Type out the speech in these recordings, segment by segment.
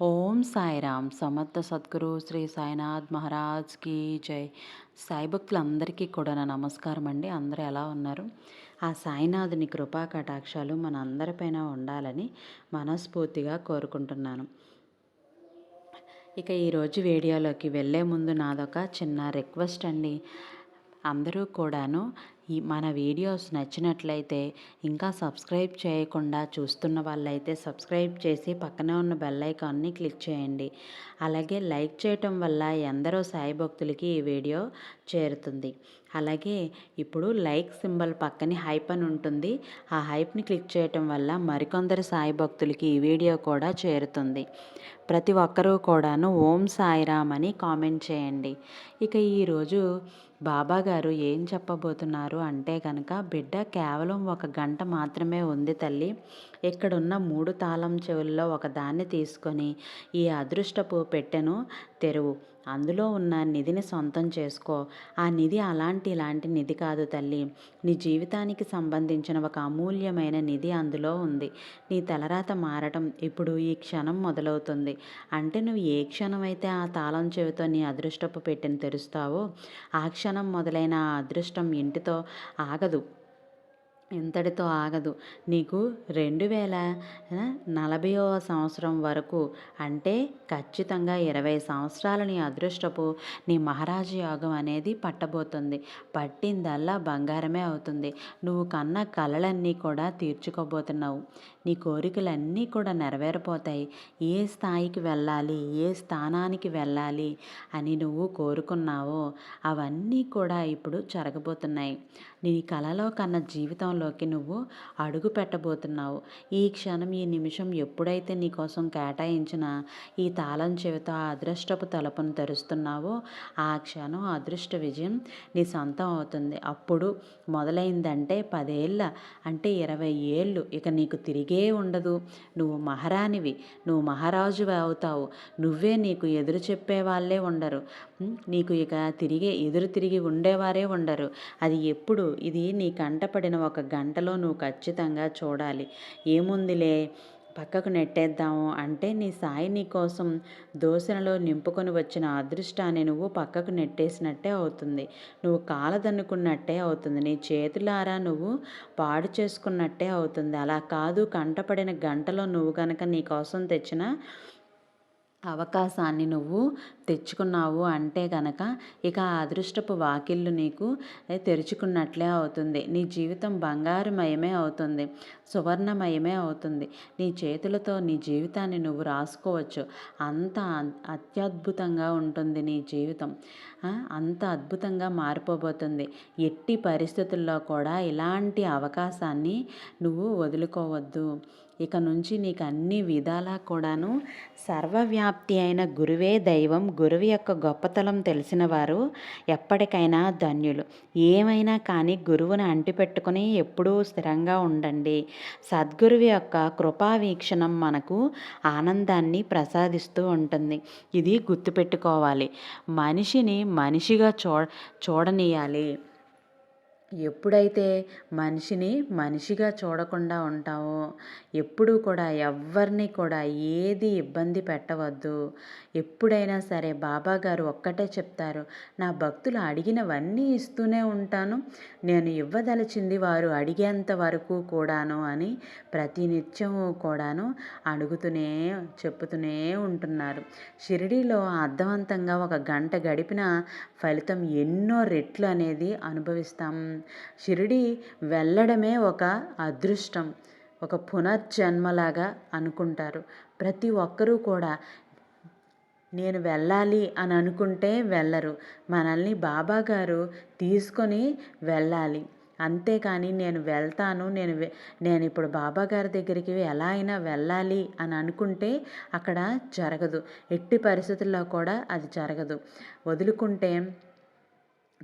ఓం సాయిరామ్. సమర్థ సద్గురు శ్రీ సాయినాథ్ మహారాజ్కి జై. సాయి భక్తులందరికీ కూడా నా నమస్కారం అండి. అందరూ ఎలా ఉన్నారు? ఆ సాయినాథుని కృపా కటాక్షాలు మన అందరిపైన ఉండాలని మనస్ఫూర్తిగా కోరుకుంటున్నాను. ఇక ఈరోజు వీడియోలోకి వెళ్ళే ముందు నాదొక చిన్న రిక్వెస్ట్ అండి. అందరూ కూడాను ఈ మన వీడియోస్ నచ్చినట్లయితే ఇంకా సబ్స్క్రైబ్ చేయకుండా చూస్తున్న వాళ్ళైతే సబ్స్క్రైబ్ చేసి పక్కనే ఉన్న బెల్ ఐకాన్ని క్లిక్ చేయండి. అలాగే లైక్ చేయటం వల్ల ఎందరో సాయి భక్తులకి ఈ వీడియో చేరుతుంది. అలాగే ఇప్పుడు లైక్ సింబల్ పక్కనే హైప్ అని ఉంటుంది. ఆ హైప్ని క్లిక్ చేయటం వల్ల మరికొందరు సాయి భక్తులకి ఈ వీడియో కూడా చేరుతుంది. ప్రతి ఒక్కరూ కూడాను ఓం సాయిరామ్ అని కామెంట్ చేయండి. ఇక ఈరోజు బాబాగారు ఏం చెప్పబోతున్నారు అంటే కనుక బిడ్డ కేవలం ఒక గంట మాత్రమే ఉంది తల్లి. ఇక్కడున్న మూడు తాళం చెవుల్లో ఒక దాన్ని తీసుకొని ఈ అదృష్టపు పెట్టెను తెరువు. అందులో ఉన్న నిధిని సొంతం చేసుకో. ఆ నిధి అలాంటి ఇలాంటి నిధి కాదు తల్లి. నీ జీవితానికి సంబంధించిన ఒక అమూల్యమైన నిధి అందులో ఉంది. నీ తలరాత మారటం ఇప్పుడు ఈ క్షణం మొదలవుతుంది. అంటే నువ్వు ఏ క్షణం అయితే ఆ తాళం చెవితో నీ అదృష్టపు పెట్టిన తెరుస్తావో ఆ క్షణం మొదలైన ఆ అదృష్టం ఇంటితో ఆగదు. ఇంతటితో ఆగదు. నీకు రెండు వేల నలభైవ సంవత్సరం వరకు అంటే ఖచ్చితంగా ఇరవై సంవత్సరాల నీ అదృష్టపు నీ మహారాజు యోగం అనేది పట్టబోతుంది. పట్టిందల్లా బంగారమే అవుతుంది. నువ్వు కన్న కలలన్నీ కూడా తీర్చుకోబోతున్నావు. నీ కోరికలన్నీ కూడా నెరవేరిపోతాయి. ఏ స్థాయికి వెళ్ళాలి? ఏ స్థానానికి వెళ్ళాలి? అని నువ్వు కోరుకున్నావో అవన్నీ కూడా ఇప్పుడు జరగబోతున్నాయి. నీ కలలో కన్న జీవితంలోకి నువ్వు అడుగు పెట్టబోతున్నావు. ఈ క్షణం ఈ నిమిషం ఎప్పుడైతే నీ కోసం కేటాయించిన ఈ తాళం చెవితో ఆ అదృష్టపు తలుపును తెరుస్తున్నావో ఆ క్షణం అదృష్ట విజయం నీ సొంతం అవుతుంది. అప్పుడు మొదలైందంటే పదేళ్ళ అంటే ఇరవై ఏళ్ళు ఇక నీకు తిరిగి ఉండదు. నువ్వు మహారాణివి. నువ్వు మహారాజు అవుతావు. నువ్వే నీకు ఎదురు చెప్పే వాళ్ళే ఉండరు నీకు ఇక తిరిగే ఎదురు తిరిగి ఉండేవారే ఉండరు. అది ఎప్పుడు? ఇది నీ కంటపడిన ఒక గంటలో నువ్వు ఖచ్చితంగా చూడాలి. ఏముందిలే? పక్కకు నెట్టేద్దాము అంటే నీ సాయి నీ కోసం దోసెనలో నింపుకొని వచ్చిన అదృష్టాన్ని నువ్వు పక్కకు నెట్టేసినట్టే అవుతుంది. నువ్వు కాలదన్నుకున్నట్టే అవుతుంది. నీ చేతులారా నువ్వు పాడు చేసుకున్నట్టే అవుతుంది. అలా కాదు కంటపడిన గంటలో నువ్వు కనుక నీ కోసం తెచ్చిన అవకాశాన్ని నువ్వు తెచ్చుకున్నావు అంటే కనుక ఇక ఆ అదృష్టపు వాకిళ్ళు నీకు తెరుచుకున్నట్లే అవుతుంది. నీ జీవితం బంగారుమయమే అవుతుంది. సువర్ణమయమే అవుతుంది. నీ చేతులతో నీ జీవితాన్ని నువ్వు రాసుకోవచ్చు. అంత అత్యద్భుతంగా ఉంటుంది నీ జీవితం. అంత అద్భుతంగా మారిపోబోతుంది. ఎట్టి పరిస్థితుల్లో కూడా ఇలాంటి అవకాశాన్ని నువ్వు వదులుకోవద్దు. ఇక నుంచి నీకు అన్ని విధాలా కూడాను సర్వవ్యాప్తి అయిన గురువే దైవం గురువు యొక్క గొప్పతనం తెలిసిన వారు ఎప్పటికైనా ధన్యులు. ఏమైనా కానీ గురువుని అంటిపెట్టుకుని ఎప్పుడూ స్థిరంగా ఉండండి. సద్గురువు యొక్క కృపా వీక్షణం మనకు ఆనందాన్ని ప్రసాదిస్తూ ఉంటుంది. ఇది గుర్తుపెట్టుకోవాలి. మనిషిని మనిషిగా చూ చూడనీయాలి. ఎప్పుడైతే మనిషిని మనిషిగా చూడకుండా ఉంటామో ఎప్పుడూ కూడా ఎవ్వరిని కూడా ఏది ఇబ్బంది పెట్టవద్దు. ఎప్పుడైనా సరే బాబా గారు ఒక్కటే చెప్తారు నా భక్తులు అడిగినవన్నీ ఇస్తూనే ఉంటాను. నేను ఇవ్వదలిచింది వారు అడిగేంత వరకు కూడాను అని ప్రతినిత్యము కూడాను అడుగుతూనే చెప్పుతూనే ఉంటున్నారు. షిరిడీలో అర్థవంతంగా ఒక గంట గడిపిన ఫలితం ఎన్నో రెట్లు అనేది అనుభవిస్తాం. షిరిడి వెళ్ళడమే ఒక అదృష్టం ఒక పునర్జన్మలాగా అనుకుంటారు. ప్రతి ఒక్కరూ కూడా నేను వెళ్ళాలి అని అనుకుంటే వెళ్ళరు. మనల్ని బాబా గారు తీసుకొని వెళ్ళాలి. అంతేకాని నేను వెళ్తాను నేను నేను ఇప్పుడు బాబా గారి దగ్గరికి ఎలా అయినా వెళ్ళాలి అని అనుకుంటే అక్కడ జరగదు. ఎట్టి పరిస్థితుల్లో కూడా అది జరగదు. వదులుకుంటే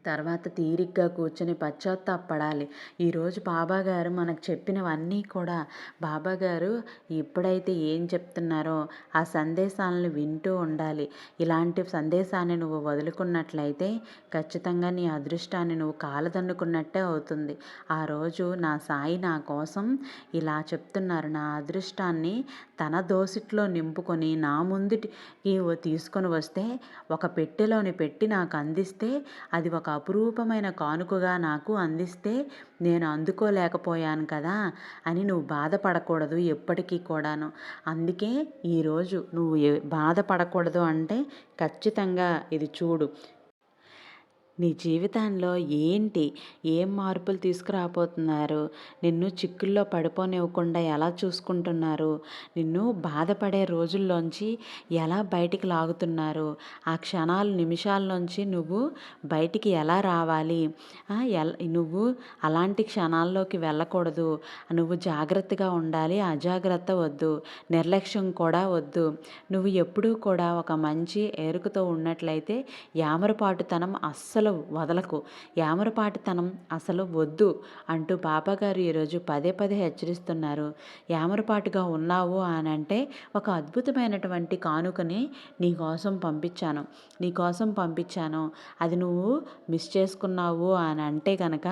తర్వాత తీరిగ్గా కూర్చొని పశ్చాత్తాపడాలి. ఈరోజు బాబాగారు మనకు చెప్పినవన్నీ కూడా బాబాగారు ఎప్పుడైతే ఏం చెప్తున్నారో ఆ సందేశాలను వింటూ ఉండాలి. ఇలాంటి సందేశాన్ని నువ్వు వదులుకున్నట్లయితే ఖచ్చితంగా నీ అదృష్టాన్ని నువ్వు కాలదన్నుకున్నట్టే అవుతుంది. ఆ రోజు నా సాయి నా కోసం ఇలా చెప్తున్నారు. నా అదృష్టాన్ని తన దోసిట్లో నింపుకొని నా ముందుటికి తీసుకొని వస్తే ఒక పెట్టెలోని పెట్టి నాకు అందిస్తే అది ఒక అపురూపమైన కానుకగా నాకు అందిస్తే నేను అందుకోలేకపోయాను కదా అని నువ్వు బాధపడకూడదు ఎప్పటికీ కూడాను. అందుకే ఈరోజు నువ్వు బాధపడకూడదు అంటే ఖచ్చితంగా ఇది చూడు. నీ జీవితంలో ఏంటి? ఏం మార్పులు తీసుకురాబోతున్నారు? నిన్ను చిక్కుల్లో పడిపోనివ్వకుండా ఎలా చూసుకుంటున్నారు? నిన్ను బాధపడే రోజుల్లోంచి ఎలా బయటికి లాగుతున్నారు? ఆ క్షణాలు నిమిషాల్లోంచి నువ్వు బయటికి ఎలా రావాలి? నువ్వు అలాంటి క్షణాల్లోకి వెళ్ళకూడదు. నువ్వు జాగ్రత్తగా ఉండాలి. అజాగ్రత్త వద్దు. నిర్లక్ష్యం కూడా వద్దు. నువ్వు ఎప్పుడూ కూడా ఒక మంచి ఎరుకుతో ఉన్నట్లయితే యామరపాటుతనం అస్సలు అసలు వదలకు. యామరపాటితనం అసలు వద్దు అంటూ బాబాగారు ఈరోజు పదే పదే హెచ్చరిస్తున్నారు. యామరపాటుగా ఉన్నావు అని అంటే ఒక అద్భుతమైనటువంటి కానుకని నీకోసం పంపించాను. నీకోసం పంపించాను. అది నువ్వు మిస్ చేసుకున్నావు అని అంటే కనుక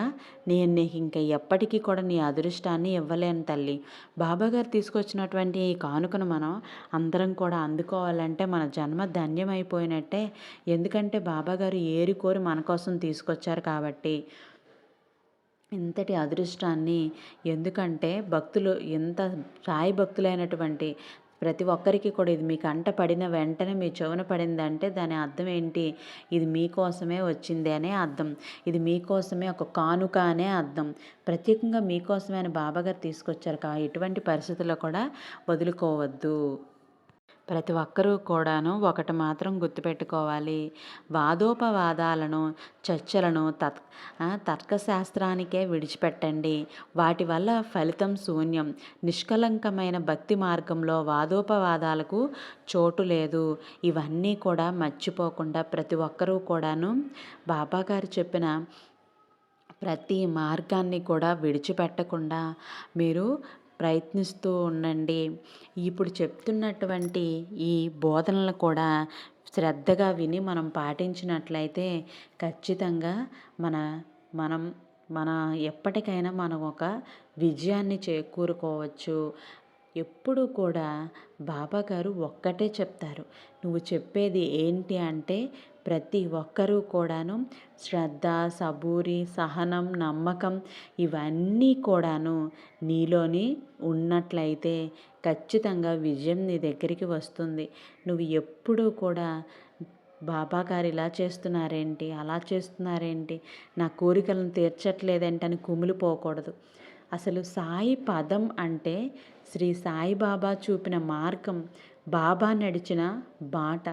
నేను నీకు ఇంకా ఎప్పటికీ కూడా నీ అదృష్టాన్ని ఇవ్వలేను తల్లి. బాబాగారు తీసుకొచ్చినటువంటి ఈ కానుకను మనం అందరం కూడా అందుకోవాలంటే మన జన్మ ధన్యమైపోయినట్టే. ఎందుకంటే బాబాగారు ఏరుకోరి మన కోసం తీసుకొచ్చారు కాబట్టి ఇంతటి అదృష్టాన్ని ఎందుకంటే భక్తులు ఎంత సాయి భక్తులైనటువంటి ప్రతి ఒక్కరికి కూడా ఇది మీ కంట పడిన వెంటనే మీ చెవున పడిందంటే దాని అర్థం ఏంటి? ఇది మీకోసమే వచ్చింది అనే అర్థం. ఇది మీకోసమే ఒక కానుక అనే అర్థం. ప్రత్యేకంగా మీకోసమే అని బాబాగారు తీసుకొచ్చారు కా ఎటువంటి పరిస్థితుల్లో కూడా వదులుకోవద్దు. ప్రతి ఒక్కరూ కూడాను ఒకటి మాత్రం గుర్తుపెట్టుకోవాలి. వాదోపవాదాలను చర్చలను తత్ తర్కశాస్త్రానికే విడిచిపెట్టండి. వాటి వల్ల ఫలితం శూన్యం. నిష్కలంకమైన భక్తి మార్గంలో వాదోపవాదాలకు చోటు లేదు. ఇవన్నీ కూడా మర్చిపోకుండా ప్రతి ఒక్కరూ కూడాను బాబాగారు చెప్పిన ప్రతి మార్గాన్ని కూడా విడిచిపెట్టకుండా మీరు ప్రయత్నిస్తూ ఉండండి. ఇప్పుడు చెప్తున్నటువంటి ఈ బోధనలు కూడా శ్రద్ధగా విని మనం పాటించినట్లయితే ఖచ్చితంగా మన మనం మన ఎప్పటికైనా మనం ఒక విజయాన్ని చేకూరుకోవచ్చు. ఎప్పుడు కూడా బాబాగారు ఒక్కటే చెప్తారు. నువ్వు చెప్పేది ఏంటి అంటే ప్రతి ఒక్కరూ కూడాను శ్రద్ధ సబూరి సహనం నమ్మకం ఇవన్నీ కూడాను నీలోని ఉన్నట్లయితే ఖచ్చితంగా విజయం నీ దగ్గరికి వస్తుంది. నువ్వు ఎప్పుడూ కూడా బాబా గారు ఇలా చేస్తున్నారేంటి అలా చేస్తున్నారేంటి నా కోరికలను తీర్చట్లేదేంటని కుమిలిపోకూడదు అసలు సాయి పదం అంటే శ్రీ సాయిబాబా చూపిన మార్గం బాబా నడిచిన బాట.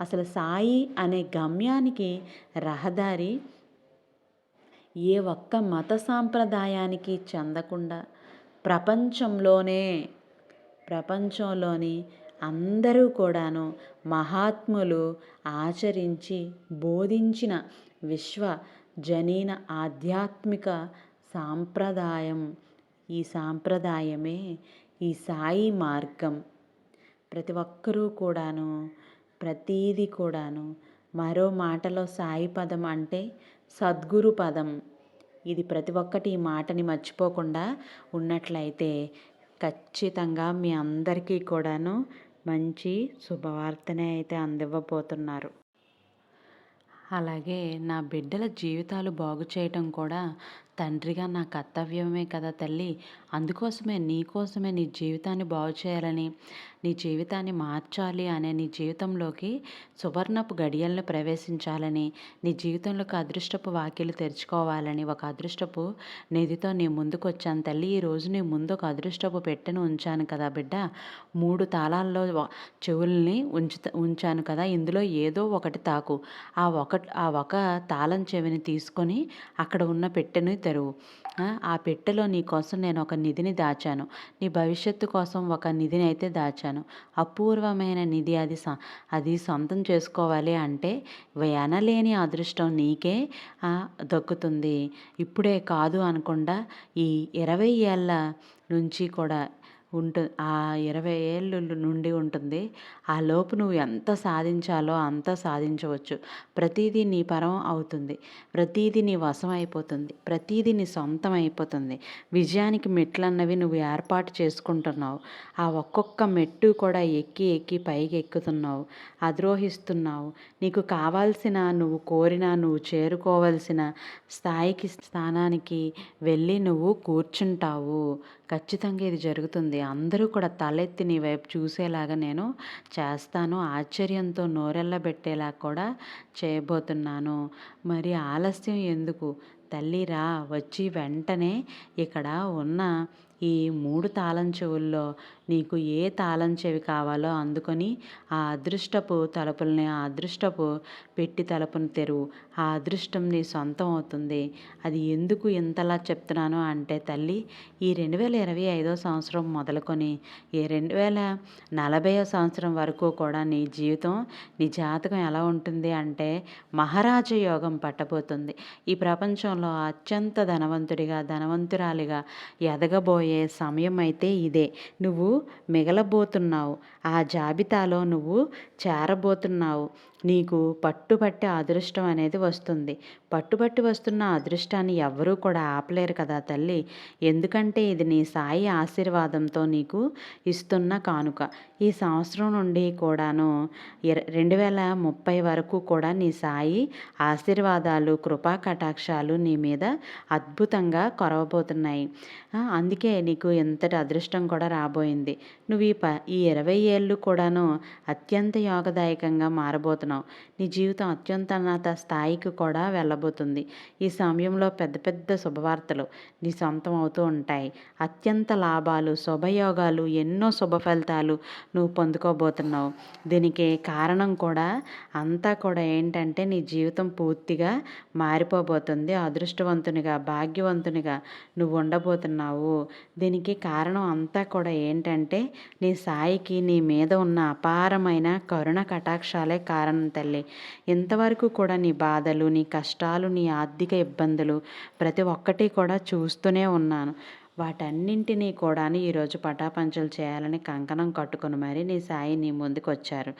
అసలు సాయి అనే గమ్యానికి రహదారి ఏ ఒక్క మత సాంప్రదాయానికి చెందకుండా ప్రపంచంలోనే ప్రపంచంలోని అందరూ కూడాను మహాత్ములు ఆచరించి బోధించిన విశ్వ జనీన ఆధ్యాత్మిక సాంప్రదాయం. ఈ సాంప్రదాయమే ఈ సాయి మార్గం. ప్రతి ఒక్కరూ కూడాను ప్రతీది కూడాను మరో మాటలో సాయి పదం అంటే సద్గురు పదం. ఇది ప్రతి ఒక్కటి ఈ మాటని మర్చిపోకుండా ఉన్నట్లయితే ఖచ్చితంగా మీ అందరికీ కూడాను మంచి శుభవార్తనే అయితే అందివ్వబోతున్నారు. అలాగే నా బిడ్డల జీవితాలు బాగు చేయటం కూడా తండ్రిగా నా కర్తవ్యమే కదా తల్లి. అందుకోసమే నీకోసమే నీ జీవితాన్ని బాగు చేయాలని నీ జీవితాన్ని మార్చాలి అనే నీ జీవితంలోకి సువర్ణపు గడియలను ప్రవేశించాలని నీ జీవితంలోకి అదృష్టపు వాక్యలు తెరుచుకోవాలని ఒక అదృష్టపు నిధితో నీ ముందుకు వచ్చాను తల్లి ఈరోజు నీ ముందు ఒక అదృష్టపు పెట్టెను ఉంచాను కదా బిడ్డ. మూడు తాళాల్లో చెవుల్ని ఉంచు ఉంచాను కదా. ఇందులో ఏదో ఒకటి తాకు. ఆ ఒకటి ఒక ఆ ఒక తాళం చెవిని తీసుకొని అక్కడ ఉన్న పెట్టెను తెరువు. ఆ పెట్టెలో నీ కోసం నేను ఒక నిధిని దాచాను. నీ భవిష్యత్తు కోసం ఒక నిధిని అయితే దాచాను. అపూర్వమైన నిధి అది అది సొంతం చేసుకోవాలి అంటే వెనలేని అదృష్టం నీకే దక్కుతుంది. ఇప్పుడే కాదు అనకుండా ఈ ఇరవై ఏళ్ళ నుంచి కూడా ఉంటు ఆ ఇరవై ఏళ్ళు నుండి ఉంటుంది. ఆ లోపు నువ్వు ఎంత సాధించాలో అంత సాధించవచ్చు. ప్రతిదీ నీ పరం అవుతుంది. ప్రతిదీ నీ వశం అయిపోతుంది. ప్రతిదీ నీ సొంతం అయిపోతుంది. విజయానికి మెట్లన్నవి నువ్వు ఏర్పాటు చేసుకుంటున్నావు. ఆ ఒక్కొక్క మెట్టు కూడా ఎక్కి ఎక్కి పైకి ఎక్కుతున్నావు. అద్రోహిస్తున్నావు. నీకు కావాల్సిన నువ్వు కోరిన నువ్వు చేరుకోవాల్సిన స్థాయికి స్థానానికి వెళ్ళి నువ్వు కూర్చుంటావు. ఖచ్చితంగా ఇది జరుగుతుంది. అందరూ కూడా తలెత్తి నీ వైపు చూసేలాగా నేను చేస్తాను. ఆశ్చర్యంతో నోరెళ్ళబెట్టేలా కూడా చేయబోతున్నాను. మరి ఆలస్యం ఎందుకు? తల్లి రా వచ్చి వెంటనే ఇక్కడ ఉన్న ఈ మూడు తాళం చెవుల్లో నీకు ఏ తాళం చెవి కావాలో అందుకొని ఆ అదృష్టపు తలుపుల్ని ఆ అదృష్టపు పెట్టి తలుపును తెరువు. ఆ అదృష్టం నీ సొంతం అవుతుంది. అది ఎందుకు ఇంతలా చెప్తున్నాను అంటే తల్లి ఈ రెండు వేల ఇరవై ఐదో సంవత్సరం మొదలుకొని ఈ రెండు వేల నలభై సంవత్సరం వరకు కూడా నీ జీవితం నీ జాతకం ఎలా ఉంటుంది అంటే మహారాజ యోగం పట్టబోతుంది. ఈ ప్రపంచంలో అత్యంత ధనవంతుడిగా ధనవంతురాలిగా ఎదగబోయే సమయం అయితే ఇదే. నువ్వు మిగలబోతున్నావు. ఆ జాబితాలో నువ్వు చేరబోతున్నావు. నీకు పట్టుబట్టే అదృష్టం అనేది వస్తుంది. పట్టుబట్టి వస్తున్న అదృష్టాన్ని ఎవ్వరూ కూడా ఆపలేరు కదా తల్లి. ఎందుకంటే ఇది నీ సాయి ఆశీర్వాదంతో నీకు ఇస్తున్న కానుక. ఈ సంవత్సరం నుండి కూడాను రెండు వేల ముప్పై వరకు కూడా నీ సాయి ఆశీర్వాదాలు కృపా కటాక్షాలు నీ మీద అద్భుతంగా కొరవబోతున్నాయి. అందుకే నీకు ఎంతటి అదృష్టం కూడా రాబోయింది. నువ్వు ఈ ప ఈ ఇరవై ఏళ్ళు కూడాను అత్యంత యోగదాయకంగా మారబోతున్నావు. నీ జీవితం అత్యున్నత స్థాయికి కూడా రాబోతుంది. ఈ సమయంలో పెద్ద పెద్ద శుభవార్తలు నీ సొంతం అవుతూ ఉంటాయి. అత్యంత లాభాలు శుభయోగాలు ఎన్నో శుభ ఫలితాలు నువ్వు పొందుకోబోతున్నావు. దీనికి కారణం కూడా అంతా కూడా ఏంటంటే నీ జీవితం పూర్తిగా మారిపోబోతుంది. అదృష్టవంతునిగా భాగ్యవంతునిగా నువ్వు ఉండబోతున్నావు. దీనికి కారణం అంతా కూడా ఏంటంటే నీ సాయికి నీ మీద ఉన్న అపారమైన కరుణ కటాక్షాలే కారణం తల్లి. ఇంతవరకు కూడా నీ బాధలు నీ కష్టాలు నీ ఆర్థిక ఇబ్బందులు. ప్రతి ఒక్కటి కూడా చూస్తూనే ఉన్నాను. వాటన్నింటినీ కూడా ఈరోజు పటాపంచలు చేయాలని కంకణం కట్టుకుని మరి నీ సాయి నీ ముందుకు వచ్చారు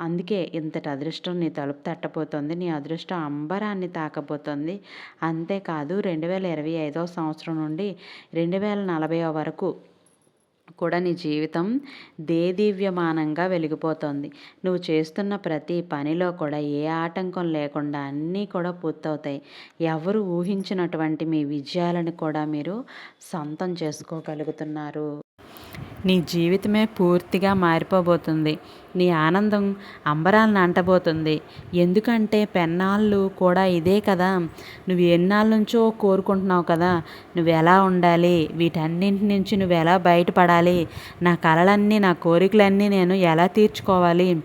అందుకే ఇంతటి అదృష్టం నీ తలుపు తట్టబోతోంది. నీ అదృష్టం అంబరాన్ని తాకబోతోంది. అంతేకాదు రెండు వేల ఇరవై ఐదో సంవత్సరం నుండి రెండు వేల నలభై వరకు కూడా నీ జీవితం దేదీవ్యమానంగా వెలిగిపోతుంది. నువ్వు చేస్తున్న ప్రతి పనిలో కూడా ఏ ఆటంకం లేకుండా అన్నీ కూడా పూర్తవుతాయి. ఎవరు ఊహించినటువంటి మీ విజయాలను కూడా మీరు సొంతం చేసుకోగలుగుతున్నారు. నీ జీవితమే పూర్తిగా మారిపోబోతుంది. నీ ఆనందం అంబరాలను అంటబోతుంది. ఎందుకంటే పెన్నాళ్ళు కూడా ఇదే కదా. నువ్వు ఎన్నాళ్ళ నుంచో కోరుకుంటున్నావు కదా. నువ్వు ఎలా ఉండాలి? వీటన్నింటి నుంచి నువ్వు ఎలా బయటపడాలి? నా కలలన్నీ నా కోరికలన్నీ నేను ఎలా తీర్చుకోవాలి?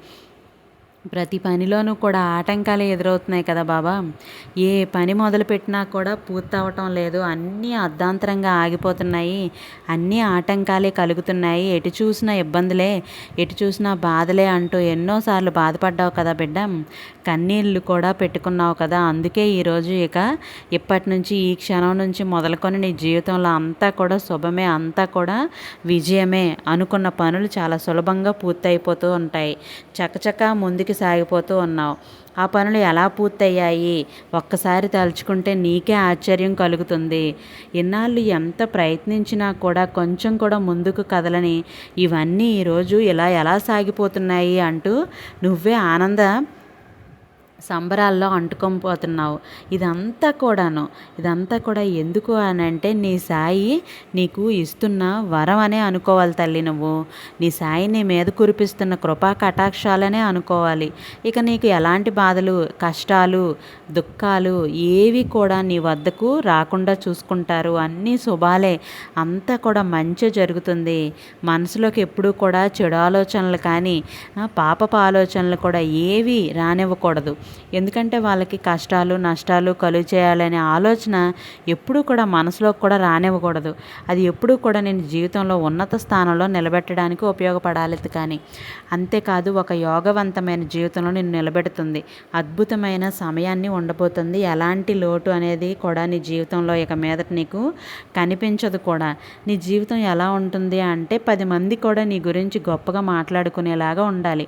ప్రతి పనిలోనూ కూడా ఆటంకాలు ఎదురవుతున్నాయి కదా బాబా. ఏ పని మొదలుపెట్టినా కూడా పూర్తవటం లేదు. అన్నీ అర్ధాంతరంగా ఆగిపోతున్నాయి. అన్నీ ఆటంకాలే కలుగుతున్నాయి. ఎటు చూసినా ఇబ్బందులే ఎటు చూసినా బాధలే అంటూ ఎన్నోసార్లు బాధపడ్డావు కదా బిడ్డ. కన్నీళ్ళు కూడా పెట్టుకున్నావు కదా. అందుకే ఈరోజు ఇక ఇప్పటి నుంచి ఈ క్షణం నుంచి మొదలుకొని నీ జీవితంలో అంతా కూడా శుభమే అంతా కూడా విజయమే అనుకున్న పనులు చాలా సులభంగా పూర్తయిపోతూ ఉంటాయి. చకచక ముందుకు సాగిపోతూ ఉన్నావు. ఆ పనులు ఎలా పూర్తయ్యాయి? ఒక్కసారి తలుచుకుంటే నీకే ఆశ్చర్యం కలుగుతుంది. ఇన్నాళ్ళు ఎంత ప్రయత్నించినా కూడా కొంచెం కూడా ముందుకు కదలని ఇవన్నీ ఈరోజు ఇలా ఎలా సాగిపోతున్నాయి అంటూ నువ్వే ఆనంద సంబరాల్లో అంటుకొనిపోతున్నావు ఇదంతా కూడాను. ఇదంతా కూడా ఎందుకు అని అంటే నీ సాయి నీకు ఇస్తున్న వరం అనే అనుకోవాలి తల్లి నువ్వు. నీ సాయి నీ మీద కురిపిస్తున్న కృపా కటాక్షాలనే అనుకోవాలి. ఇక నీకు ఎలాంటి బాధలు కష్టాలు దుఃఖాలు ఏవి కూడా నీ వద్దకు రాకుండా చూసుకుంటారు. అన్నీ శుభాలే. అంతా కూడా మంచి జరుగుతుంది. మనసులోకి ఎప్పుడూ కూడా చెడు ఆలోచనలు కానీ పాపపు ఆలోచనలు కూడా ఏవి రానివ్వకూడదు. ఎందుకంటే వాళ్ళకి కష్టాలు నష్టాలు కలుగు చేయాలనే ఆలోచన ఎప్పుడూ కూడా మనసులో కూడా రానివ్వకూడదు. అది ఎప్పుడూ కూడా నేను జీవితంలో ఉన్నత స్థానంలో నిలబెట్టడానికి ఉపయోగపడాలి కానీ అంతేకాదు ఒక యోగవంతమైన జీవితంలో నేను నిలబెడుతుంది. అద్భుతమైన సమయాన్ని ఉండబోతుంది. ఎలాంటి లోటు అనేది కూడా నీ జీవితంలో ఇక మీదట నీకు కనిపించదు కూడా. నీ జీవితం ఎలా ఉంటుంది అంటే పది మంది కూడా నీ గురించి గొప్పగా మాట్లాడుకునేలాగా ఉండాలి.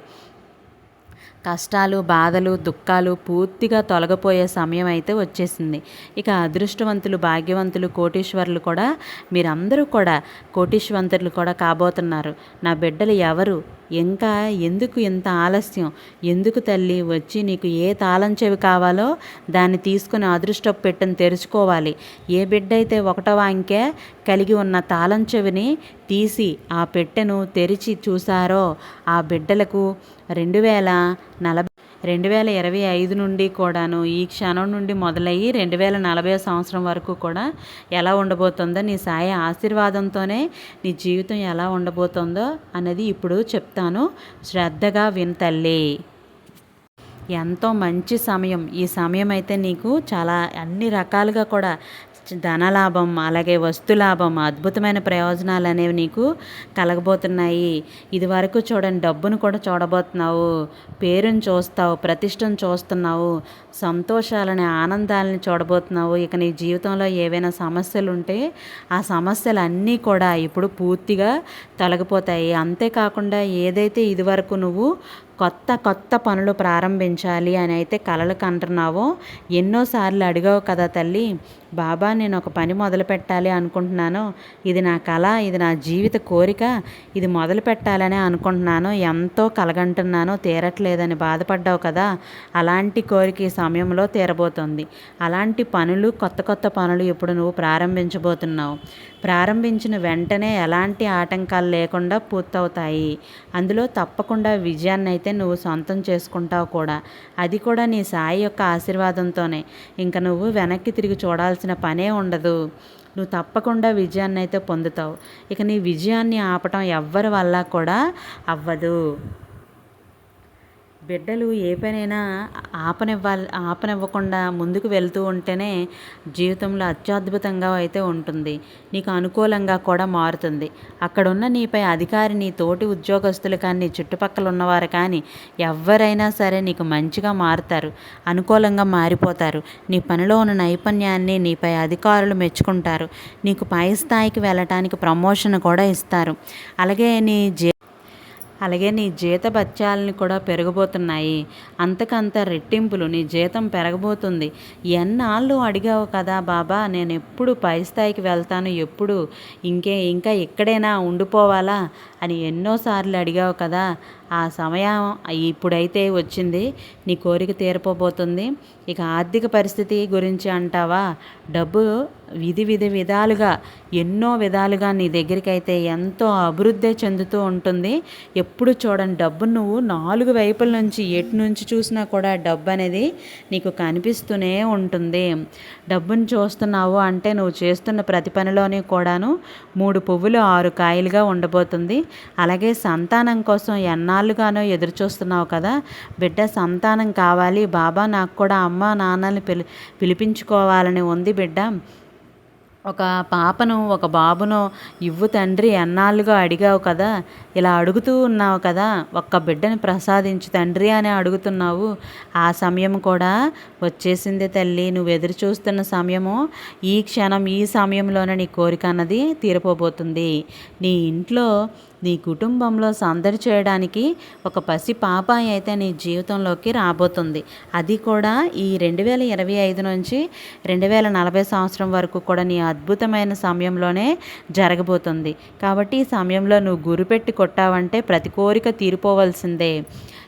కష్టాలు బాధలు దుఃఖాలు పూర్తిగా తొలగిపోయే సమయం అయితే వచ్చేసింది. ఇక అదృష్టవంతులు భాగ్యవంతులు కోటీశ్వరులు కూడా మీరందరూ కూడా కోటీశ్వంతులు కూడా కాబోతున్నారు. నా బిడ్డలు ఎవరు? ఇంకా ఎందుకు ఇంత ఆలస్యం? ఎందుకు తల్లి వచ్చి నీకు ఏ తాళం చెవి కావాలో దాన్ని తీసుకుని అదృష్టపు పెట్టని తెరుచుకోవాలి. ఏ బిడ్డ అయితే ఒకటవ అంకె కలిగి ఉన్న తాళం చెవిని తీసి ఆ పెట్టెను తెరిచి చూశారో ఆ బిడ్డలకు రెండు వేల నలభై రెండు వేల ఇరవై ఐదు నుండి కూడాను ఈ క్షణం నుండి మొదలయ్యి రెండు వేల నలభై సంవత్సరం వరకు కూడా ఎలా ఉండబోతుందో నీ సాయ ఆశీర్వాదంతోనే నీ జీవితం ఎలా ఉండబోతుందో అనేది ఇప్పుడు చెప్తాను. శ్రద్ధగా విన్ తల్లి. ఎంతో మంచి సమయం. ఈ సమయం అయితే నీకు చాలా అన్ని రకాలుగా కూడా ధనలాభం అలాగే వస్తులాభం అద్భుతమైన ప్రయోజనాలు అనేవి నీకు కలగబోతున్నాయి. ఇదివరకు చూడండి డబ్బును కూడా చూడబోతున్నావు. పేరుని చూస్తావు ప్రతిష్టను చూస్తున్నావు. సంతోషాలని ఆనందాలని చూడబోతున్నావు. ఇక నీ జీవితంలో ఏవైనా సమస్యలు ఉంటే ఆ సమస్యలు అన్నీ కూడా ఇప్పుడు పూర్తిగా తొలగిపోతాయి. అంతేకాకుండా ఏదైతే ఇదివరకు నువ్వు కొత్త కొత్త పనులు ప్రారంభించాలి అని అయితే కలలు కంటున్నావో ఎన్నోసార్లు అడిగావు కదా తల్లి బాబా నేను ఒక పని మొదలు పెట్టాలి అనుకుంటున్నాను. ఇది నా కళ ఇది నా జీవిత కోరిక ఇది మొదలు పెట్టాలని అనుకుంటున్నాను. ఎంతో కలగంటున్నాను తీరట్లేదని బాధపడ్డావు కదా. అలాంటి కోరిక సమయంలో తీరబోతుంది. అలాంటి పనులు కొత్త కొత్త పనులు ఇప్పుడు నువ్వు ప్రారంభించబోతున్నావు. ప్రారంభించిన వెంటనే ఎలాంటి ఆటంకాలు లేకుండా పూర్తవుతాయి. అందులో తప్పకుండా విజయాన్ని అయితే నువ్వు సొంతం చేసుకుంటావు కూడా. అది కూడా నీ సాయి యొక్క ఆశీర్వాదంతోనే. ఇంకా నువ్వు వెనక్కి తిరిగి చూడాల్సిన పనే ఉండదు. నువ్వు తప్పకుండా విజయాన్ని అయితే పొందుతావు. ఇక నీ విజయాన్ని ఆపటం ఎవ్వరి వల్ల కూడా అవ్వదు. బిడ్డలు ఏ పనైనా ఆపనివ్వాలి ఆపనివ్వకుండా ముందుకు వెళ్తూ ఉంటేనే జీవితంలో అత్యద్భుతంగా అయితే ఉంటుంది. నీకు అనుకూలంగా కూడా మారుతుంది. అక్కడున్న నీపై అధికారి నీ తోటి ఉద్యోగస్తులు కానీ నీ చుట్టుపక్కల ఉన్నవారు కానీ ఎవరైనా సరే నీకు మంచిగా మారుతారు. అనుకూలంగా మారిపోతారు. నీ పనిలో ఉన్న నైపుణ్యాన్ని నీపై అధికారులు మెచ్చుకుంటారు. నీకు పై స్థాయికి వెళ్ళటానికి ప్రమోషన్ కూడా ఇస్తారు. అలాగే నీ జీ అలాగే నీ జీత బత్యాలని కూడా పెరగబోతున్నాయి. అంతకంత రెట్టింపులు నీ జీతం పెరగబోతుంది. ఎన్నాళ్ళు అడిగావు కదా బాబా నేను ఎప్పుడు పై స్థాయికి వెళ్తాను ఎప్పుడు ఇంకే ఇంకా ఇక్కడైనా ఉండిపోవాలా? అని ఎన్నోసార్లు అడిగావు కదా. ఆ సమయం ఇప్పుడైతే వచ్చింది. నీ కోరిక తీరపోబోతుంది. ఇక ఆర్థిక పరిస్థితి గురించి అంటావా? డబ్బు విధి విధి విధాలుగా ఎన్నో విధాలుగా నీ దగ్గరికి అయితే ఎంతో అభివృద్ధి చెందుతూ ఉంటుంది. ఎప్పుడు చూడండి డబ్బు నువ్వు నాలుగు వైపుల నుంచి ఎటు నుంచి చూసినా కూడా డబ్బు అనేది నీకు కనిపిస్తూనే ఉంటుంది. డబ్బును చూస్తున్నావు అంటే నువ్వు చేస్తున్న ప్రతి పనిలోని కూడాను మూడు పువ్వులు ఆరు కాయలుగా ఉండబోతుంది. అలాగే సంతానం కోసం ఎన్నాళ్ళుగానో ఎదురు చూస్తున్నావు కదా. బిడ్డ సంతానం కావాలి. బాబా నాకు కూడా అమ్మ నాన్నని పిలి పిలిపించుకోవాలని ఉంది బిడ్డ. ఒక పాపను ఒక బాబును ఇవ్వు తండ్రి ఎన్నాళ్ళుగా అడిగావు కదా. ఇలా అడుగుతూ ఉన్నావు కదా. ఒక్క బిడ్డని ప్రసాదించు తండ్రి అని అడుగుతున్నావు. ఆ సమయం కూడా వచ్చేసింది తల్లి. నువ్వు ఎదురు చూస్తున్న సమయము ఈ క్షణం ఈ సమయంలోనే నీ కోరిక అన్నది తీరిపోబోతుంది. నీ ఇంట్లో నీ కుటుంబంలో సందడి చేయడానికి ఒక పసి పాపాయి అయితే నీ జీవితంలోకి రాబోతుంది. అది కూడా ఈ రెండు వేల ఇరవై ఐదు నుంచి రెండు వేల నలభై సంవత్సరం వరకు కూడా నీ అద్భుతమైన సమయంలోనే జరగబోతుంది. కాబట్టి ఈ సమయంలో నువ్వు గురిపెట్టి కొట్టావంటే ప్రతి కోరిక తీరిపోవలసిందే.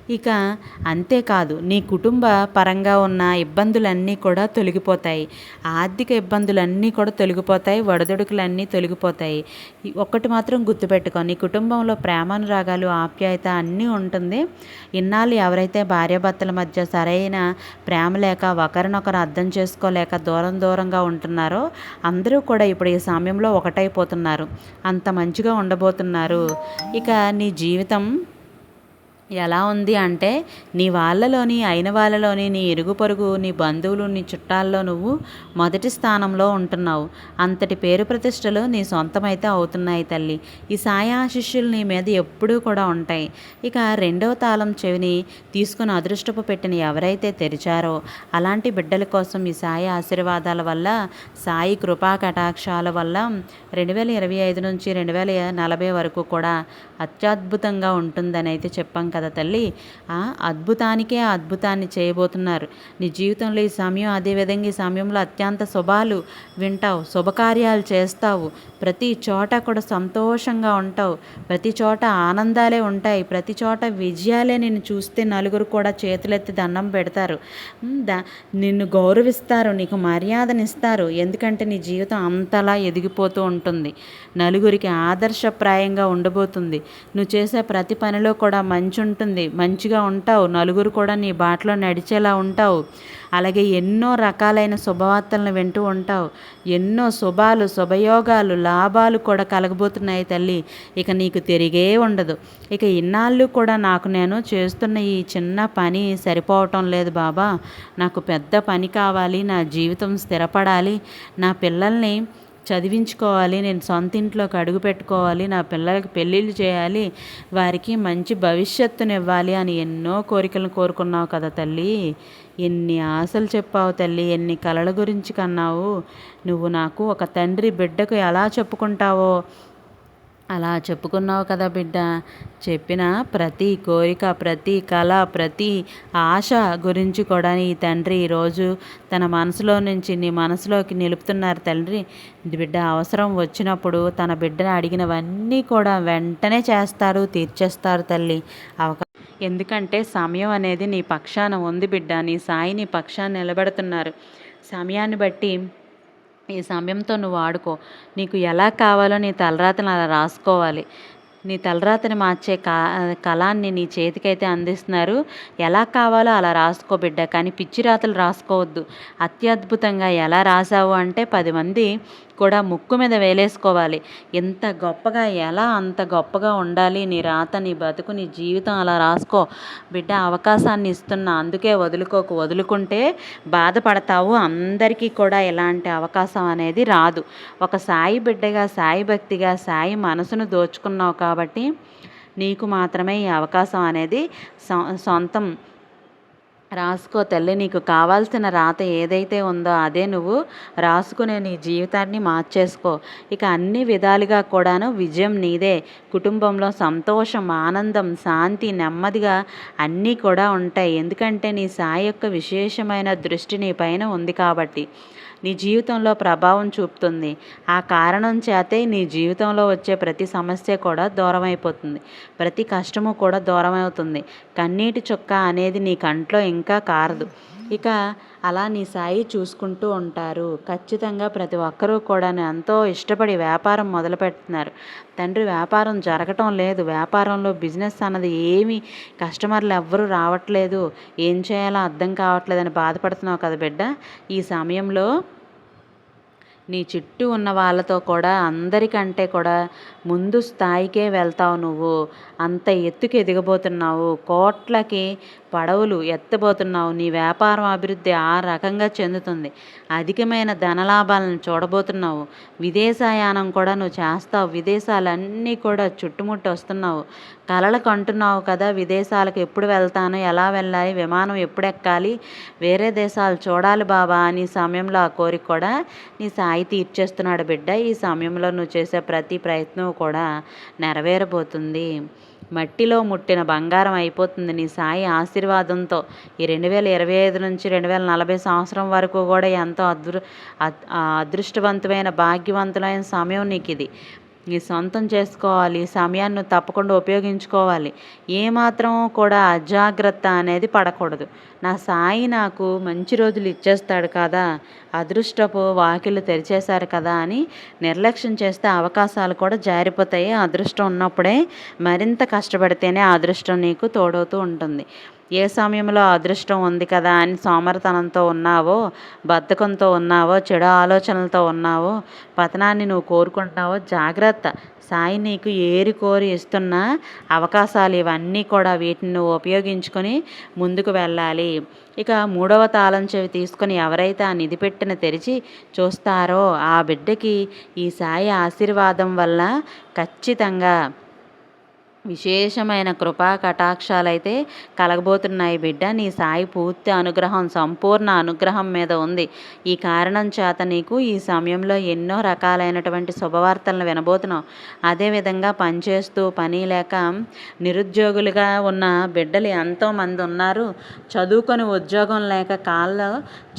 ఇక అంతేకాదు నీ కుటుంబ పరంగా ఉన్న ఇబ్బందులన్నీ కూడా తొలగిపోతాయి. ఆర్థిక ఇబ్బందులన్నీ కూడా తొలగిపోతాయి. వడదొడుకులన్నీ తొలగిపోతాయి. ఒక్కటి మాత్రం గుర్తుపెట్టుకో నీ కుటుంబంలో ప్రేమానురాగాలు ఆప్యాయత అన్నీ ఉంటుంది. ఇన్నాళ్ళు ఎవరైతే భార్యాభర్తల మధ్య సరైన ప్రేమ లేక ఒకరినొకరు అర్థం చేసుకోలేక దూరం దూరంగా ఉంటున్నారో అందరూ కూడా ఇప్పుడు ఈ సమయంలో ఒకటైపోతున్నారు. అంత మంచిగా ఉండబోతున్నారు. ఇక నీ జీవితం ఎలా ఉంది అంటే నీ వాళ్ళలోని అయిన వాళ్ళలోని నీ ఇరుగు పొరుగు నీ బంధువులు నీ చుట్టాల్లో నువ్వు మొదటి స్థానంలో ఉంటున్నావు. అంతటి పేరు ప్రతిష్టలు నీ సొంతమైతే అవుతున్నాయి తల్లి. ఈ సాయి ఆశిష్యులు నీ మీద ఎప్పుడూ కూడా ఉంటాయి. ఇక రెండవ తాళం చెవిని తీసుకుని అదృష్టపు పెట్టిన ఎవరైతే తెరిచారో అలాంటి బిడ్డల కోసం ఈ సాయి ఆశీర్వాదాల వల్ల సాయి కృపా కటాక్షాల వల్ల రెండు వేల ఇరవై ఐదు నుంచి రెండు వేల నలభై వరకు కూడా అత్యద్భుతంగా ఉంటుందని అయితే చెప్పాం కదా తల్లి. ఆ అద్భుతానికే అద్భుతాన్ని చేయబోతున్నారు. నీ జీవితంలో ఈ సమయం అదేవిధంగా ఈ సమయంలో అత్యంత శుభాలు వింటావు శుభకార్యాలు చేస్తావు. ప్రతి చోట కూడా సంతోషంగా ఉంటావు. ప్రతి చోట ఆనందాలే ఉంటాయి. ప్రతి చోట విజయాలే నిన్ను చూస్తే నలుగురు కూడా చేతులెత్తి దండం పెడతారు. దా నిన్ను గౌరవిస్తారు నీకు మర్యాదనిస్తారు. ఎందుకంటే నీ జీవితం అంతలా ఎదిగిపోతూ ఉంటుంది. నలుగురికి ఆదర్శప్రాయంగా ఉండబోతుంది. నువ్వు చేసే ప్రతి పనిలో కూడా మంచి ఉంటుంది మంచిగా ఉంటావు. నలుగురు కూడా నీ బాటలో నడిచేలా ఉంటావు. అలాగే ఎన్నో రకాలైన శుభవార్తలను వింటూ ఉంటావు. ఎన్నో శుభాలు శుభయోగాలు లాభాలు కూడా కలగబోతున్నాయి తల్లి. ఇక నీకు తిరిగే ఉండదు. ఇక ఇన్నాళ్ళు కూడా నాకు నేను చేస్తున్న ఈ చిన్న పని సరిపోవటం లేదు బాబా. నాకు పెద్ద పని కావాలి నా జీవితం స్థిరపడాలి నా పిల్లల్ని చదివించుకోవాలి నేను సొంత ఇంట్లోకి అడుగు పెట్టుకోవాలి నా పిల్లలకి పెళ్ళిళ్ళు చేయాలి వారికి మంచి భవిష్యత్తునివ్వాలి అని ఎన్నో కోరికలను కోరుకున్నావు కదా తల్లి. ఎన్ని ఆశలు చెప్పావు తల్లి ఎన్ని కలల గురించి కన్నావు? నువ్వు నాకు ఒక తండ్రి బిడ్డకు ఎలా చెప్పుకుంటావో? అలా చెప్పుకున్నావు కదా బిడ్డ. చెప్పిన ప్రతి కోరిక ప్రతి కళ ప్రతి ఆశ గురించి కూడా నీ తండ్రి ఈరోజు తన మనసులో నుంచి నీ మనసులోకి నిలుపుతున్నారు తండ్రి బిడ్డ అవసరం వచ్చినప్పుడు తన బిడ్డను అడిగినవన్నీ కూడా వెంటనే చేస్తారు తీర్చేస్తారు తల్లి. అవకా ఎందుకంటే సమయం అనేది నీ పక్షాన ఉంది బిడ్డ నీ సాయి నీ పక్షాన్ని నిలబెడుతున్నారు. సమయాన్ని బట్టి ఈ సమయంతో నువ్వు ఆడుకో. నీకు ఎలా కావాలో నీ తలరాతను అలా రాసుకోవాలి. నీ తలరాతని మార్చే కా కళాన్ని నీ చేతికైతే అందిస్తున్నారు. ఎలా కావాలో అలా రాసుకో బిడ్డ కానీ పిచ్చి రాతలు రాసుకోవద్దు. అత్యద్భుతంగా ఎలా రాసావు అంటే పది మంది కూడా ముక్కు మీద వేలేసుకోవాలి. ఎంత గొప్పగా ఎలా అంత గొప్పగా ఉండాలి? నీ రాత నీ బతుకు నీ జీవితం అలా రాసుకో. బిడ్డ అవకాశాన్ని ఇస్తున్నా. అందుకే వదులుకోకు. వదులుకుంటే బాధపడతావు. అందరికీ కూడా ఇలాంటి అవకాశం అనేది రాదు. ఒక సాయి బిడ్డగా సాయి భక్తిగా సాయి మనసును దోచుకున్నావు కాబట్టి నీకు మాత్రమే ఈ అవకాశం అనేది సొంతం. రాసుకో తల్లి నీకు కావాల్సిన రాత ఏదైతే ఉందో అదే నువ్వు రాసుకునే నీ జీవితాన్ని మార్చేసుకో. ఇక అన్ని విధాలుగా కూడాను విజయం నీదే. కుటుంబంలో సంతోషం ఆనందం శాంతి నెమ్మదిగా అన్నీ కూడా ఉంటాయి. ఎందుకంటే నీ సాయి యొక్క విశేషమైన దృష్టి నీ పైన ఉంది కాబట్టి. నీ జీవితంలో ప్రభావం చూపుతుంది. ఆ కారణం చేతే నీ జీవితంలో వచ్చే ప్రతి సమస్య కూడా దూరం అయిపోతుంది ప్రతి కష్టము కూడా దూరం అవుతుంది కన్నీటి చుక్క అనేది నీ కంట్లో ఇంకా కారదు. ఇక అలా నీ సాయి చూసుకుంటూ ఉంటారు. ఖచ్చితంగా ప్రతి ఒక్కరూ కూడా ఎంతో ఇష్టపడి వ్యాపారం మొదలు పెడుతున్నారు. తండ్రి వ్యాపారం జరగటం లేదు. వ్యాపారంలో బిజినెస్ అన్నది ఏమి కస్టమర్లు ఎవ్వరూ రావట్లేదు. ఏం చేయాలో అర్థం కావట్లేదని బాధపడుతున్నావు కదా బిడ్డ. ఈ సమయంలో నీ చుట్టూ ఉన్న వాళ్ళతో కూడా అందరికంటే కూడా ముందు స్థాయికే వెళ్తావు నువ్వు. అంత ఎత్తుకు ఎదిగబోతున్నావు కోట్లకి పడవలు ఎత్తబోతున్నావు నీ వ్యాపారం అభివృద్ధి ఆ రకంగా చెందుతుంది. అధికమైన ధనలాభాలను చూడబోతున్నావు. విదేశాయానం కూడా నువ్వు చేస్తావు. విదేశాలన్నీ కూడా చుట్టుముట్టి వస్తున్నావు. కలలకు అంటున్నావు కదా విదేశాలకు ఎప్పుడు వెళ్తాను ఎలా వెళ్ళాలి విమానం ఎప్పుడు ఎక్కాలి వేరే దేశాలు చూడాలి బాబా అని సమయంలో ఆ కోరిక కూడా నీ సాయి తీర్చేస్తున్నాడు బిడ్డ. ఈ సమయంలో నువ్వు చేసే ప్రతి ప్రయత్నం కూడా నెరవేరబోతుంది. మట్టిలో ముట్టిన బంగారం అయిపోతుంది నీ సాయి ఆశీర్వాదంతో. ఈ రెండు వేల ఇరవై ఐదు నుంచి రెండు వేల నలభై సంవత్సరం వరకు కూడా ఎంతో అదృ అదృష్టవంతమైన భాగ్యవంతులైన సమయం నీకు ఇది నీ సొంతం చేసుకోవాలి సమయాన్ని తప్పకుండా ఉపయోగించుకోవాలి. ఏమాత్రం కూడా అజాగ్రత్త అనేది పడకూడదు. నా సాయి నాకు మంచి రోజులు ఇచ్చేస్తాడు కదా అదృష్టపు వాకిళ్ళు తెరిచేశారు కదా అని నిర్లక్ష్యం చేస్తే అవకాశాలు కూడా జారిపోతాయి. అదృష్టం ఉన్నప్పుడే మరింత కష్టపడితేనే అదృష్టం నీకు తోడవుతూ ఉంటుంది. ఏ సమయంలో అదృష్టం ఉంది కదా అని సోమరతనంతో ఉన్నావో బద్ధకంతో ఉన్నావో చెడు ఆలోచనలతో ఉన్నావో పతనాన్ని నువ్వు కోరుకుంటున్నావో జాగ్రత్త. సాయి నీకు ఏరి కోరి ఇస్తున్న అవకాశాలు ఇవన్నీ కూడా వీటిని ఉపయోగించుకొని ముందుకు వెళ్ళాలి. ఇక మూడవ తాళం చెవి తీసుకొని ఎవరైతే ఆ నిధి పెట్టిన తెరిచి చూస్తారో ఆ బిడ్డకి ఈ సాయి ఆశీర్వాదం వల్ల ఖచ్చితంగా విశేషమైన కృపా కటాక్షాలైతే కలగబోతున్నాయి బిడ్డ. నీ సాయి పూర్తి అనుగ్రహం సంపూర్ణ అనుగ్రహం మీద ఉంది. ఈ కారణం చేత నీకు ఈ సమయంలో ఎన్నో రకాలైనటువంటి శుభవార్తలను వినబోతున్నావు అదేవిధంగా పనిచేస్తూ పని లేక నిరుద్యోగులుగా ఉన్న బిడ్డలు ఎంతోమంది ఉన్నారు. చదువుకొని ఉద్యోగం లేక కాళ్ళ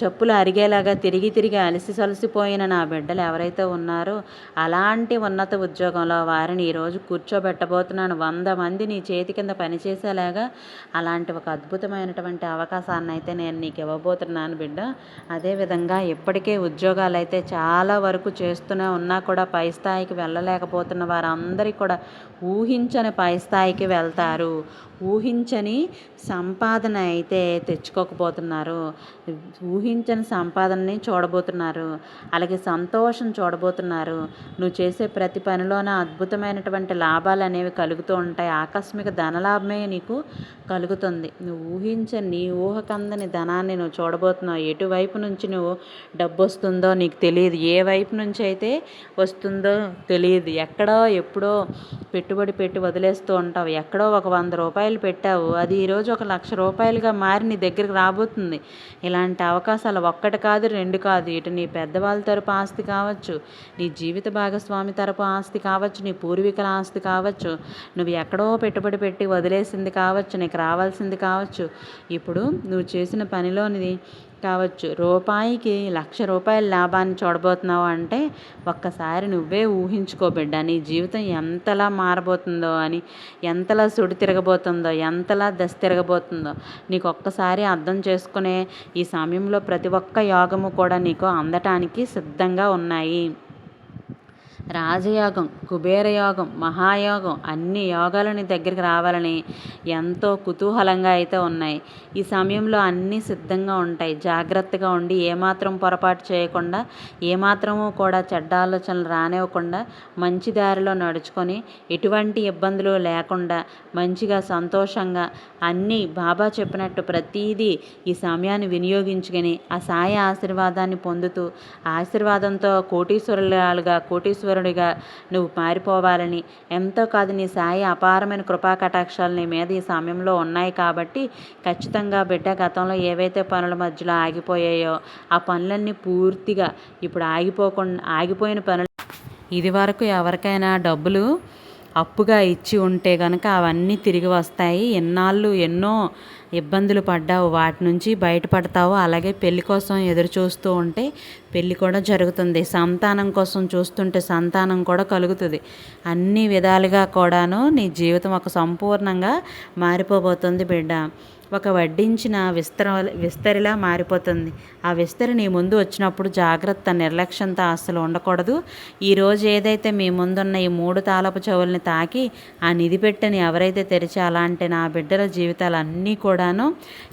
చెప్పులు అరిగేలాగా తిరిగి తిరిగి అలసి సలసిపోయిన నా బిడ్డలు ఎవరైతే ఉన్నారో అలాంటి ఉన్నత ఉద్యోగంలో వారిని ఈరోజు కూర్చోబెట్టబోతున్నాను. వంద వంద మంది నీ చేతి కింద పనిచేసేలాగా అలాంటి ఒక అద్భుతమైనటువంటి అవకాశాన్ని అయితే నేను నీకు ఇవ్వబోతున్నాను బిడ్డ. అదేవిధంగా ఇప్పటికే ఉద్యోగాలు అయితే చాలా వరకు చేస్తూనే ఉన్నా కూడా పై స్థాయికి వెళ్ళలేకపోతున్న వారందరికీ కూడా ఊహించని పై స్థాయికి వెళ్తారు. ఊహించని సంపాదన అయితే తెచ్చుకోకపోతున్నారు. ఊహించని సంపాదనని చూడబోతున్నారు. అలాగే సంతోషం చూడబోతున్నారు. నువ్వు చేసే ప్రతి పనిలోన అద్భుతమైనటువంటి లాభాలు అనేవి కలుగుతూ ఉంటాయి. ఆకస్మిక ధనలాభమే నీకు కలుగుతుంది. నువ్వు ఊహించని నీ ఊహకందని ధనాన్ని నువ్వు చూడబోతున్నావు. ఎటువైపు నుంచి నువ్వు డబ్బు వస్తుందో నీకు తెలియదు. ఏ వైపు నుంచి అయితే వస్తుందో తెలియదు. ఎక్కడో ఎప్పుడో పెట్టుబడి పెట్టి వదిలేస్తూ ఉంటావు. ఎక్కడో ఒక వంద రూపాయలు పెట్టావు. అది ఈరోజు ఒక లక్ష రూపాయలుగా మారి నీ దగ్గరికి రాబోతుంది. ఇలాంటి అవకాశాలు ఒక్కటి కాదు రెండు కాదు. ఇటు నీ పెద్దవాళ్ళ తరపు ఆస్తి కావచ్చు నీ జీవిత భాగస్వామి తరపు ఆస్తి కావచ్చు నీ పూర్వీకుల ఆస్తి కావచ్చు నువ్వు ఎక్కడో పెట్టుబడి పెట్టి వదిలేసింది కావచ్చు నీకు రావాల్సింది కావచ్చు. ఇప్పుడు నువ్వు చేసిన పనిలోనిది కావచ్చు. రూపాయికి లక్ష రూపాయల లాభాన్ని చూడబోతున్నావు అంటే ఒక్కసారి నువ్వే ఊహించుకో బిడ్డ నీ జీవితం ఎంతలా మారబోతుందో అని ఎంతలా సుడి తిరగబోతుందో ఎంతలా దశ తిరగబోతుందో నీకు ఒక్కసారి అర్థం చేసుకునే ఈ సమయంలో ప్రతి ఒక్క యోగము కూడా నీకు అందటానికి సిద్ధంగా ఉన్నాయి. రాజయోగం కుబేరయోగం మహాయోగం అన్ని యోగాలని దగ్గరికి రావాలని ఎంతో కుతూహలంగా అయితే ఉన్నాయి. ఈ సమయంలో అన్నీ సిద్ధంగా ఉంటాయి. జాగ్రత్తగా ఉండి ఏమాత్రం పొరపాటు చేయకుండా ఏమాత్రము కూడా చెడ్డ ఆలోచనలు రానివ్వకుండా మంచి దారిలో నడుచుకొని ఎటువంటి ఇబ్బందులు లేకుండా మంచిగా సంతోషంగా అన్నీ బాబా చెప్పినట్టు ప్రతీదీ ఈ సమయాన్ని వినియోగించుకొని ఆ సాయ ఆశీర్వాదాన్ని పొందుతూ ఆశీర్వాదంతో కోటీశ్వరులుగా కోటీశ్వరు ఈశ్వరుడిగా నువ్వు మారిపోవాలని. ఎంతో కాదు నీ సాయి అపారమైన కృపా కటాక్షాలు నీ మీద ఈ సమయంలో ఉన్నాయి కాబట్టి ఖచ్చితంగా బిడ్డ గతంలో ఏవైతే పనుల మధ్యలో ఆగిపోయాయో ఆ పనులన్నీ పూర్తిగా ఇప్పుడు ఆగిపోకుండా ఆగిపోయిన పనులు. ఇది వరకు ఎవరికైనా డబ్బులు అప్పుగా ఇచ్చి ఉంటే కనుక అవన్నీ తిరిగి వస్తాయి. ఎన్నాళ్ళు ఎన్నో ఇబ్బందులు పడ్డావు. వాటి నుంచి బయటపడతావు. అలాగే పెళ్ళి కోసం ఎదురు చూస్తూ ఉంటే పెళ్ళి కూడా జరుగుతుంది. సంతానం కోసం చూస్తుంటే సంతానం కూడా కలుగుతుంది. అన్ని విధాలుగా కూడాను నీ జీవితం ఒక సంపూర్ణంగా మారిపోబోతుంది బిడ్డ. ఒక వడ్డించిన విస్తర విస్తరిలా మారిపోతుంది. ఆ విస్తరి నీ ముందు వచ్చినప్పుడు జాగ్రత్త నిర్లక్ష్యంతో అస్సలు ఉండకూడదు. ఈరోజు ఏదైతే మీ ముందున్న ఈ మూడు తాలపు చెవుల్ని తాకి ఆ నిధి పెట్టని ఎవరైతే తెరిచి అంటే నా బిడ్డల జీవితాలు అన్నీ కూడాను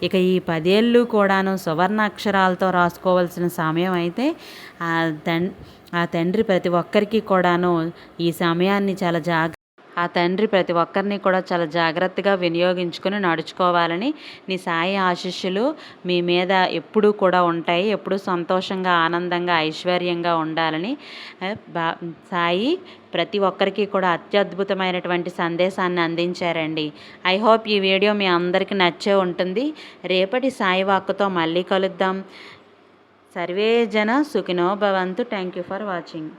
ఇక ఈ పదేళ్ళు కూడాను సువర్ణ అక్షరాలతో రాసుకోవాల్సిన సమయం అయితే ఆ ఆ తండ్రి ప్రతి ఒక్కరికి కూడాను ఈ సమయాన్ని చాలా జాగ్రత్త ఆ తండ్రి ప్రతి ఒక్కరిని కూడా చాలా జాగ్రత్తగా వినియోగించుకొని నడుచుకోవాలని నీ సాయి ఆశిష్యులు మీ మీద ఎప్పుడూ కూడా ఉంటాయి. ఎప్పుడూ సంతోషంగా ఆనందంగా ఐశ్వర్యంగా ఉండాలని బా సాయి ప్రతి ఒక్కరికి కూడా అత్యద్భుతమైనటువంటి సందేశాన్ని అందించారండి. ఐ హోప్ ఈ వీడియో మీ అందరికీ నచ్చే ఉంటుంది. రేపటి సాయి వాక్కుతో మళ్ళీ కలుద్దాం. సర్వే జన సుఖినో భవంతు. Thank you for watching.